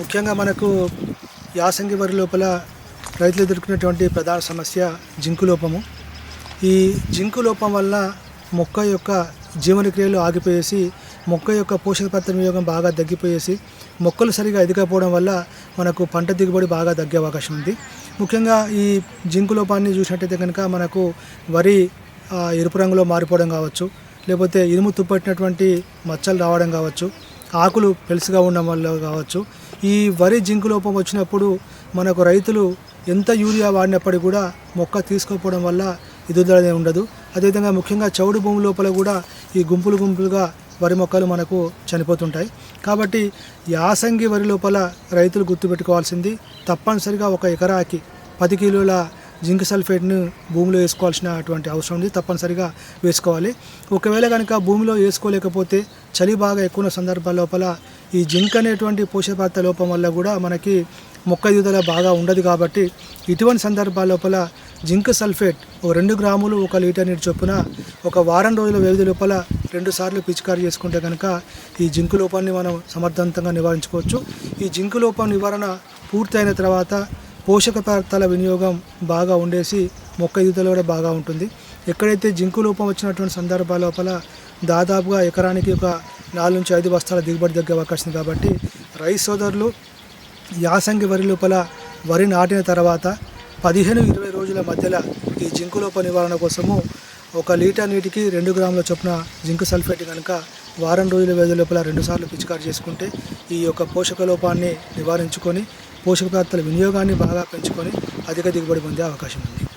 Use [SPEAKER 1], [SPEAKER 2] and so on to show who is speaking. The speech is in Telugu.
[SPEAKER 1] ముఖ్యంగా మనకు యాసంగి వరి లోపల రైతులు ఎదుర్కొన్నటువంటి ప్రధాన సమస్య జింకు లోపము. ఈ జింకు లోపం వల్ల మొక్క యొక్క జీవన క్రియలు ఆగిపోయేసి మొక్క యొక్క పోషక పత్ర వినియోగం బాగా తగ్గిపోయేసి మొక్కలు సరిగా ఎదగకపోవడం వల్ల మనకు పంట దిగుబడి బాగా తగ్గే అవకాశం ఉంది. ముఖ్యంగా ఈ జింకు లోపాన్ని చూసినట్టయితే కనుక మనకు వరి ఎరుపు రంగులో మారిపోవడం కావచ్చు లేకపోతే ఇనుము తుప్పట్టినటువంటి మచ్చలు రావడం కావచ్చు ఆకులు పెలుసుగా ఉండడం వల్ల కావచ్చు ఈ వరి జింకు లోపం వచ్చినప్పుడు మనకు రైతులు ఎంత యూరియా వాడినప్పటికీ కూడా మొక్క తీసుకోకపోవడం వల్ల ఎదుగుదల అనేది ఉండదు. అదేవిధంగా ముఖ్యంగా చౌడు భూమి లోపల కూడా ఈ గుంపులు గుంపులుగా వరి మొక్కలు మనకు చనిపోతుంటాయి. కాబట్టి యాసంగి వరి లోపల రైతులు గుర్తుపెట్టుకోవాల్సింది తప్పనిసరిగా ఒక ఎకరాకి పది కిలోల జింక్ సల్ఫేట్ను భూమిలో వేసుకోవాల్సినటువంటి అవసరం ఉంది. తప్పనిసరిగా వేసుకోవాలి. ఒకవేళ కనుక భూమిలో వేసుకోలేకపోతే చలి బాగా ఎక్కువ ఉన్న సందర్భాల లోపల ఈ జింక్ అనేటువంటి పోషక పదార్థ లోపం వల్ల కూడా మనకి మొక్క ఎదుగుదల బాగా ఉండదు కాబట్టి ఇటువంటి సందర్భాల లోపల జింక్ సల్ఫేట్ ఒక రెండు గ్రాములు ఒక లీటర్ నీటి చొప్పున ఒక వారం రోజుల వ్యవధి లోపల రెండు సార్లు పిచికారీ చేసుకుంటే కనుక ఈ జింకు లోపాన్ని మనం సమర్థవంతంగా నివారించుకోవచ్చు. ఈ జింకు లోపం నివారణ పూర్తయిన తర్వాత పోషక పదార్థాల వినియోగం బాగా ఉండేసి మొక్క ఎదుగుదల కూడా బాగా ఉంటుంది. ఎక్కడైతే జింకు లోపం వచ్చినటువంటి సందర్భాల లోపల దాదాపుగా ఎకరానికి ఒక నాలుగు నుంచి ఐదు బస్తాల దిగుబడి తగ్గే అవకాశం కాబట్టి రైతు సోదరులు యాసంగి వరి లోపల వరి నాటిన తర్వాత పదిహేను ఇరవై రోజుల మధ్యలో ఈ జింకు లోప నివారణ కోసము ఒక లీటర్ నీటికి రెండు గ్రాముల చొప్పున జింక్ సల్ఫేట్ కనుక వారం రోజుల వ్యవధి లోపల రెండుసార్లు పిచికారి చేసుకుంటే ఈ యొక్క పోషక లోపాన్ని నివారించుకొని పోషక పదార్థాల వినియోగాన్ని బాగా పెంచుకొని అధిక దిగుబడి పొందే అవకాశం ఉంది.